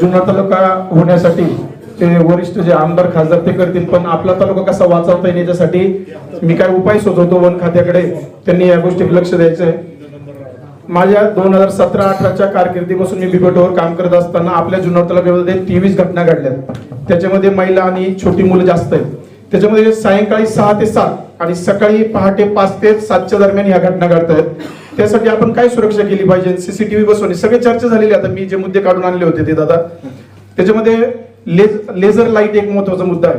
जुना तालुका होण्यासाठी ते वरिष्ठ जे आमदार खासदार ते करतील. पण आपला तालुका कसा वाचवता येईल याच्यासाठी मी काय उपाय सुचवतो वन खात्याकडे? त्यांनी या गोष्टीकडे लक्ष द्यायचंय माझ्या दोन हजार सतरा अठराच्या कारकिर्दीपासून मी बिबटोवर काम करत असताना आपल्या जुन्नर तालुक्यामध्ये तेवीस घटना घडल्यात. त्याच्यामध्ये महिला आणि छोटी मुलं जास्त आहेत. त्याच्यामध्ये सायंकाळी सहा ते सात आणि सकाळी पहाटे पाच ते सातच्या दरम्यान ह्या घटना घडत त्यासाठी आपण काय सुरक्षा केली पाहिजे? सीसीटीव्ही बसवणे. सगळे चर्चा झालेली आता मी जे मुद्दे काढून आणले होते ते दादा. त्याच्यामध्ये लेज लेझर लाइट एक महत्त्वाचा मुद्दा आहे.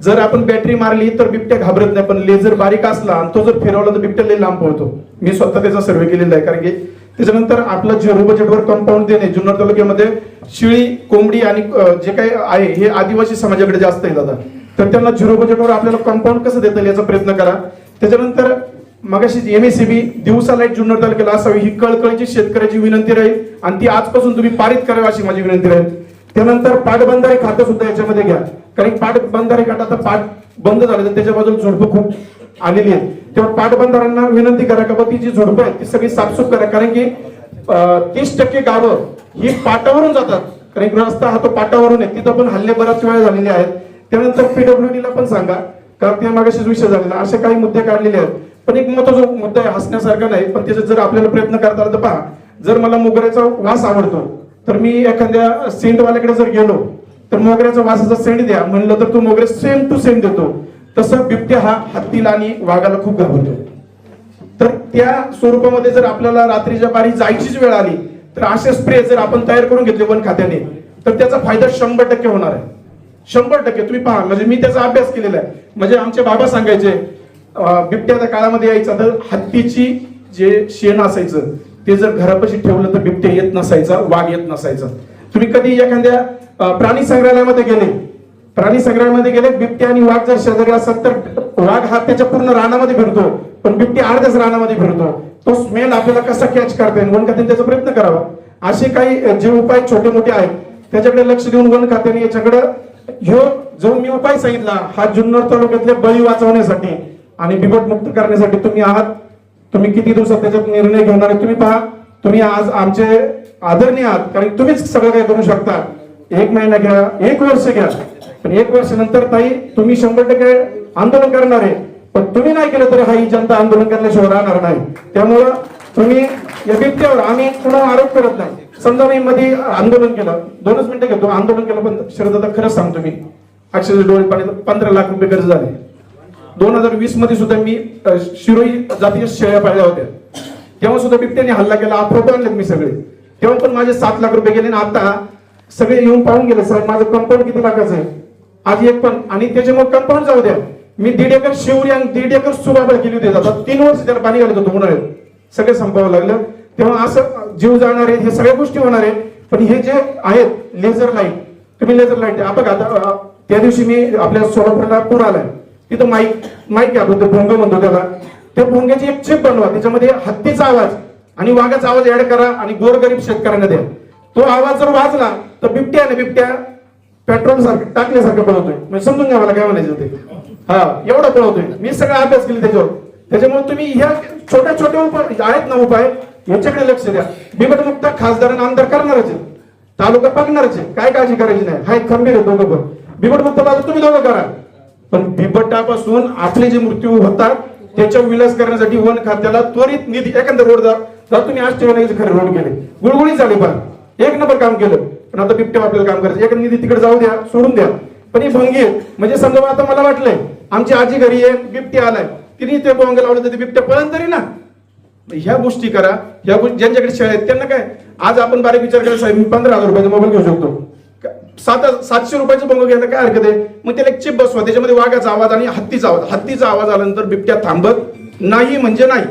जर आपण बॅटरी मारली तर बिबट्या घाबरत नाही पण लेझर बारीक असला आणि तो जर फिरवला तर बिबट्या लई लांब पळतो. मी स्वतः त्याचा सर्वे केलेला आहे कारण की त्याच्यानंतर आपलं झिरो बजेटवर कंपाऊंड देणे जुन्नर तालुक्यामध्ये शिळी कोंबडी आणि जे काही आहे हे आदिवासी समाजाकडे जास्त आहे दादा. तर त्यांना झिरो बजेटवर आपल्याला कंपाऊंड कसं देता येईल याचा प्रयत्न करा. त्याच्यानंतर मगाशी बी दिवसा लाइट जुन्नर तालुक्याला असावी ही कळकळीची शेतकऱ्याची विनंती राहील. आणि ती आजपासून तुम्ही पारित करावी अशी माझी विनंती राहील. त्यानंतर पाटबंधारे खातं सुद्धा याच्यामध्ये घ्या. कारण पाटबंधारे खातं आता पाट बंद झालं तर त्याच्या बाजूला झुडपं खूप आलेली आहेत. तेव्हा पाटबंधारांना विनंती करा का ती जी झुडपं आहेत ती सगळी साफसूफ करा. कारण की तीस टक्के गावं ही पाटावरून जातात. कारण रस्ता हा तो पाटावरून आहे. तिथं पण हल्ले बराच वेळा झालेले आहेत. त्यानंतर पीडब्ल्यूडी ला पण सांगा कारण त्या मागाशीच विषय झालेला असे काही मुद्दे काढलेले आहेत. पण एक महत्त्वाचा मुद्दा आहे हसण्यासारखा नाही पण त्याचा जर आपल्याला प्रयत्न करता आला तर पहा जर मला मोगऱ्याचा वास आवडतो तर मी एखाद्या सेंटवाल्याकडे जर गेलो तर मोगऱ्याचा वासाचा सेंट द्या. म्हणलं तर तो मोगरे सेम टू सेम देतो. तसं बिबट्या हा हत्तीला आणि वाघाला खूप घाबरतो. तर त्या स्वरूपामध्ये जर आपल्याला रात्रीच्या बारी जायचीच वेळ आली तर असे स्प्रे जर आपण तयार करून घेतले वन खात्याने तर त्याचा फायदा शंभर टक्के होणार आहे. शंभर टक्के. तुम्ही पहा म्हणजे मी त्याचा अभ्यास केलेला आहे. म्हणजे आमचे बाबा सांगायचे बिबट्याच्या काळामध्ये यायचा तर हत्तीची जे शेण असायचं ते जर घरापाशी ठेवलं तर बिबट्या येत नसायचा वाघ येत नसायचा. तुम्ही कधी एखाद्या प्राणी संग्रहालयामध्ये गेले? प्राणी संग्रहालयामध्ये गेले बिबट्या आणि वाघ जर शेजारी असतात तर वाघ हा त्याच्या पूर्ण रानामध्ये फिरतो पण बिबटे अर्ध्याच रानामध्ये फिरतो. तो स्मेल आपल्याला कसा कॅच करता येईल? वन खात्याने त्याचा प्रयत्न करावा. असे काही जे उपाय छोटे मोठे आहेत त्याच्याकडे लक्ष देऊन वन खात्याने याच्याकडे ह्यो जो मी उपाय सांगितला हा जुन्नर तालुक्यातले बळी वाचवण्यासाठी आणि बिबट मुक्त करण्यासाठी तुम्ही आहात. तुम्ही किती दिवसात त्याच्यात निर्णय घेणार तुम्ही पहा. तुम्ही आज आमचे आदरणीय आहात कारण तुम्हीच सगळं काही करू शकता. एक महिना घ्या एक वर्ष घ्या. पण एक वर्ष नंतर ताई तुम्ही शंभर टक्के आंदोलन करणार आहे. पण तुम्ही नाही केलं तरी हा ही जनता आंदोलन करण्याशिवाय राहणार नाही. त्यामुळं तुम्ही या बिबट्यावर आम्ही कुणा आरोप करत नाही. समजा मी मध्ये आंदोलन केलं. दोनच मिनिटं घेतो. आंदोलन केलं पण शरदादा खरंच सांगतो मी. अक्षरशः डोळे पाणी पंधरा लाख रुपये कर्ज झाले. दोन हजार वीसमध्ये सुद्धा मी शिरोई जातीय शेळ्या पाळल्या होत्या. तेव्हा सुद्धा बिबट्याने हल्ला केला फोटो आणलेत मी सगळे. तेव्हा पण माझे सात लाख रुपये गेले आणि आता सगळे येऊन पाहून गेले सर माझं कंपाऊंड किती लाखाचं आहे? आज एक पण. आणि त्याच्यामुळे कंपाऊंड जाऊ द्या. मी दीड एकर शिवरी आणि दीड एकर सुबाबळ केली होती. आता तीन वर्ष त्याला पाणी घालत होतो उन्हाळ्यात. सगळे संपावं लागलं. तेव्हा असं जीव जाणार आहे हे सगळ्या गोष्टी होणार. आहे पण हे जे आहेत लेझर लाइट तुम्ही लेझर लाइट आपण आता त्या दिवशी मी आपल्या सोलापूरला पूर आलाय. तिथं माईक माईक आहे आपण ते भोंग म्हणतो त्याला. त्या भोंग्याची एक चिप बनवा. त्याच्यामध्ये हत्तीचा आवाज आणि वाघाचा आवाज ऍड करा आणि गोरगरीब शेतकऱ्यांना द्या. तो आवाज जर वाजला तर बिबट्या ना बिबट्या पेट्रोल सारखं टाकल्यासारखं पळवतोय म्हणजे समजून घ्या मला काय म्हणायचं ते. हा एवढं पळवतोय मी सगळा अभ्यास केला त्याच्यावर. त्याच्यामुळे तुम्ही ह्या छोट्या छोट्या उपाय आहेत ना उपाय याच्याकडे लक्ष द्या. बिबटमुक्त खासदार आणि आमदार करणारच आहे तालुका बघणारच आहे काय काळजी करायची नाही. हाय खंबीर आहे दोघं पण. बिबटमुक्त बाजू तुम्ही दोघं करा. पण बिबटापासून आपले जे मृत्यू होतात त्याच्या विलास करण्यासाठी वन खात्याला त्वरित निधी एखादा रोड जा. जा तुम्ही आज ठेवण्याचे खरे रोड केले. गुळगुळी झाले पण. एक नंबर काम केलं. पण आता बिबट्या आपल्याला काम करायचं. एक निधी तिकडे जाऊ द्या सोडून द्या. पण ही भंगी आहे. म्हणजे समजा आता मला वाटलंय आमची आजी घरी आहे बिबटी आलाय. तिने ते बोंग लावलं तर बिबट्या पळण तरी ना. ह्या गोष्टी करा. ह्या गोष्टी ज्यांच्याकडे शेळ्या आहेत त्यांना काय? आज आपण बारीक विचार करा साहेब मी पंधरा हजार रुपयाचा मोबाईल घेऊ शकतो. सात सातशे रुपयाचा बंग घ्यायला काय हरकत आहे? मग त्याला एक चिप बसवा त्याच्यामध्ये वाघाचा आवाज आणि हत्तीचा आवाज. हत्तीचा आवाज आल्यानंतर बिबट्या थांबत नाही म्हणजे नाही.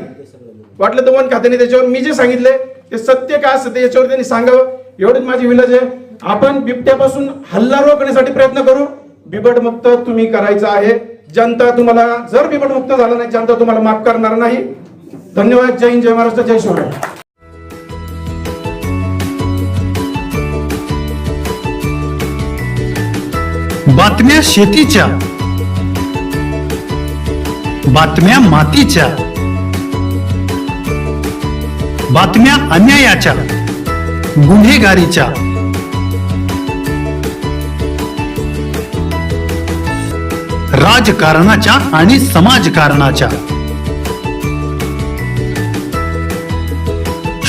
वाटलं तर वन खात्याने त्याच्यावर मी जे सांगितले ते सत्य काय असतं याच्यावर त्यांनी सांगावं. एवढीच माझी विलाज आहे. आपण बिबट्यापासून हल्ला रोखण्यासाठी प्रयत्न करू. बिबट मुक्त तुम्ही करायचं आहे. जनता तुम्हाला जर बिबट मुक्त नाही जनता तुम्हाला माफ करणार नाही. धन्यवाद जय हिंद जय महाराष्ट्र जय शिवराय. बातम्या शेतीच्या बातम्या मातीच्या बातम्या अन्यायाच्या गुन्हेगारीच्या. राजकारणाच्या आणि समाजकारणाच्या.